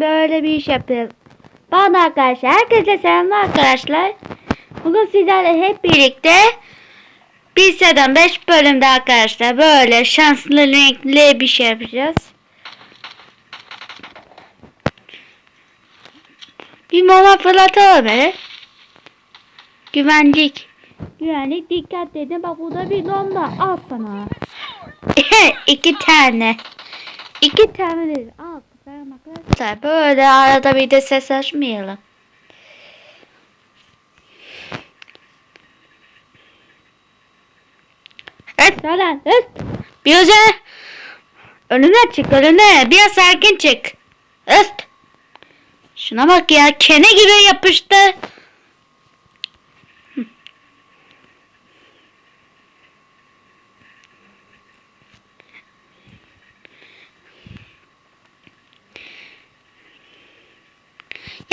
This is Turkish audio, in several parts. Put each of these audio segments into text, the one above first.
Böyle bir iş yapıyoruz. Bana arkadaşlar, herkese selamlar arkadaşlar. Bugün sizlerle hep birlikte bir sezon 5 bölümde arkadaşlar böyle şanslı renkli bir şey yapacağız. Bir mama fırlatalım hele. Güvenlik. Güvenlik dikkat edin. Bak burada bir bomba. Al sana. İki tane. İki tane dedi. Arkadaşlar. Böyle arada bir de ses açmayalım. Evet. Lan, evet. Bir önce önüne çık önüne. Biraz sakin çık. Evet. Şuna bak ya. Kene gibi yapıştı.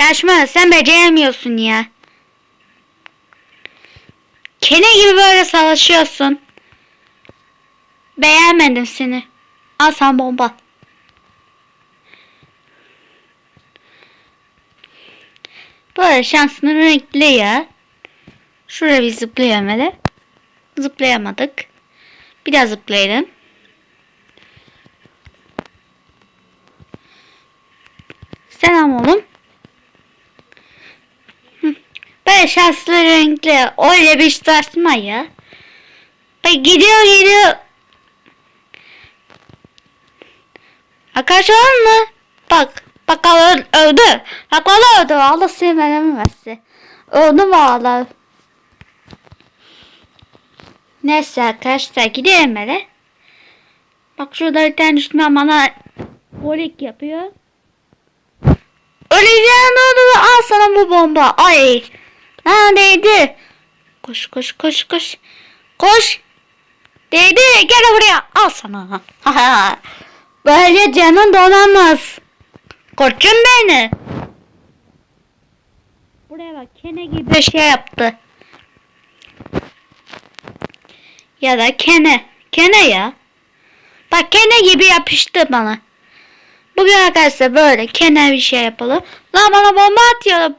Yaşma sen beceremiyorsun ya. Kene gibi böyle savaşıyorsun. Beğenmedim seni. Al sana bomba. Böyle şansını renkli ya. Şuraya bir zıplayalım hele. Zıplayamadık. Bir daha zıplayalım. Selam oğlum. Böyle şanslı renkli. Öyle bir saçma ya. Bak gidiyor gidiyor. Arkadaşlar mı? Bak. Bak öldü. Bak valla öldü. Allah seni belamı versin. Öldü valla. Neyse arkadaşlar gidelim hele. Bak şurada bir tane düşman bana bolik yapıyor. Öleceğin oldu al sana bu bomba. Ay. Neredeydi? Koş koş koş koş. Koş. Değdi gel buraya al sana. Böyle canın donamaz. Koçum beni. Buraya bak kene gibi şey yaptı. Ya da kene. Kene ya. Bak kene gibi yapıştı bana. Bugün arkadaşlar böyle kene bir şey yapalım. Lan bana bomba atıyor.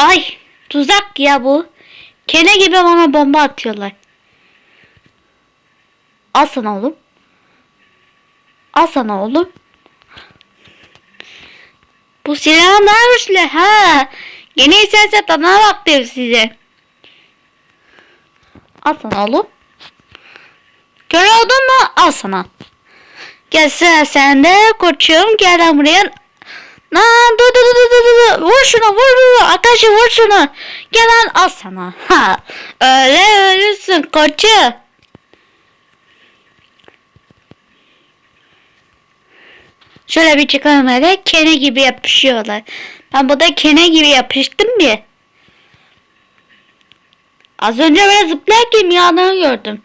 Ay tuzak ya bu. Kene gibi bana bomba atıyorlar. Al sana oğlum. Al sana oğlum. Bu daha güçlü ha. Yeni isterse bana bak diyor size. Al sana oğlum. Kör oldun mu? Al sana. Gel sıra sende koçum gel buraya. Lan dur dur dur dur dur vur şunu vur vur ateşi vur şunu. Gel lan al sana. Ha öyle ölürsün koçum. Şöyle bir çıkalım hele kene gibi yapışıyorlar. Ben burada kene gibi yapıştım bir. Az önce böyle zıplarken yanını gördüm.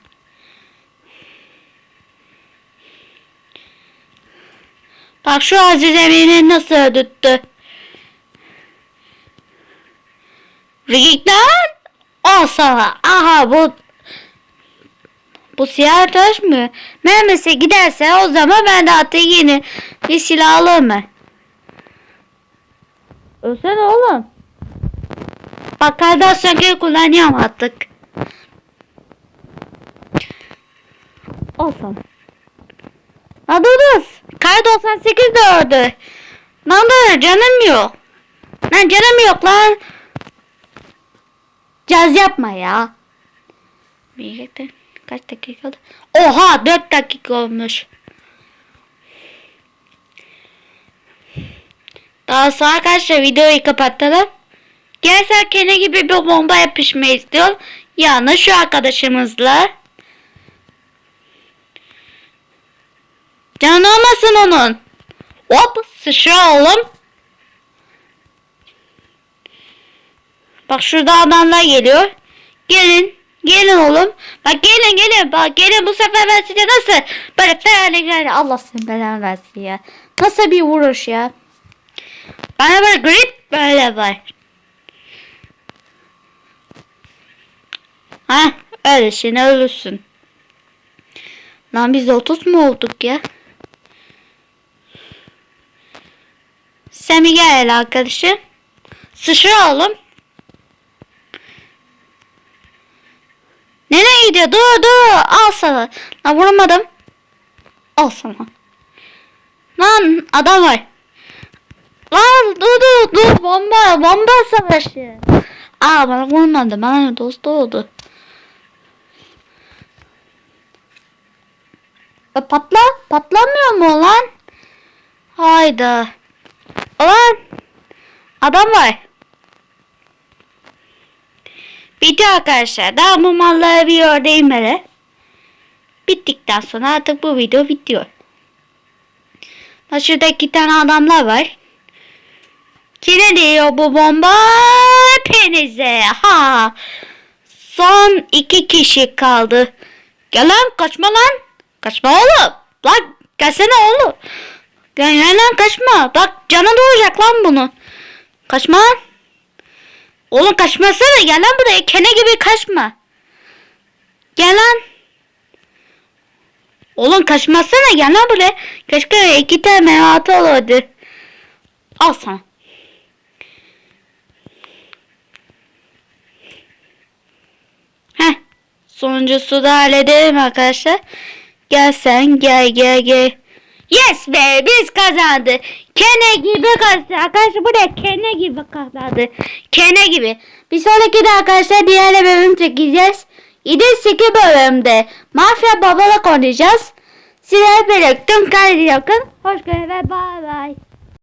Bak şu Aziz Emin'i nasıl öldürttü. Rigik'ten al sana. Aha bu bu siyah taş mı? Mermisi giderse o zaman ben de artık yeni bir silah alırım ben. Ölsene oğlum. Bak kardeşler kullanıyorum artık. Olsun. Ha dur dur. Kar 98 de öldü. Lan dur canım yok. Lan canım yok lan. Caz yapma ya. Bir dakika. Kaç dakika oldu? Oha 4 dakika olmuş. Daha sonra arkadaşlar videoyu kapatalım. Gel kene gibi bir bomba yapışmayı istiyor. Yani şu arkadaşımızla. Can olmasın onun. Hop sıçra oğlum. Bak şurada adamlar geliyor. Gelin. Gelin oğlum. Bak gelin gelin. Bak gelin bu sefer ben size nasıl böyle geldi. Allah seni belanı versin ya. Nasıl bir vuruş ya. Bana böyle grip böyle var. Ha öyle şimdi ölürsün. Lan biz 30 mu olduk ya? Semi gel arkadaşım. Sıçra oğlum. Nereye gidiyor? Dur dur. Al sana. Lan vurmadım. Al sana. Lan adam var. Lan dur dur dur bomba bomba savaşı. Aa bana vurmadı bana dost oldu. Patla patlamıyor mu lan? Hayda. Ulan adam var. Bitti arkadaşlar. Daha bu malları bir ördeyim hele. Bittikten sonra artık bu video bitiyor. Bak Şurada iki tane adamlar var. Kime diyor bu bomba? Hepinize. Ha. Son iki kişi kaldı. Gel lan kaçma lan. Kaçma oğlum. Lan gelsene oğlum. Gel, gel lan kaçma. Bak canı doğacak lan bunu. Kaçma. Oğlum kaçmasana. Gel lan buraya. Kene gibi kaçma. Gel lan. Oğlum kaçmasana. Gel lan buraya. Keşke iki tane atı olurdu. Al sana. Heh. Sonuncusu da halledelim arkadaşlar. Gel sen gel gel gel. Yes be biz kazandı. Kene gibi kazandı. Arkadaşlar buraya kene gibi kazandı. Kene gibi. Bir sonraki de arkadaşlar diğer bölüm çekeceğiz. 7-8 bölümde mafya babalık oynayacağız. Size birlikte tüm yakın. Hoş geldin bay bay.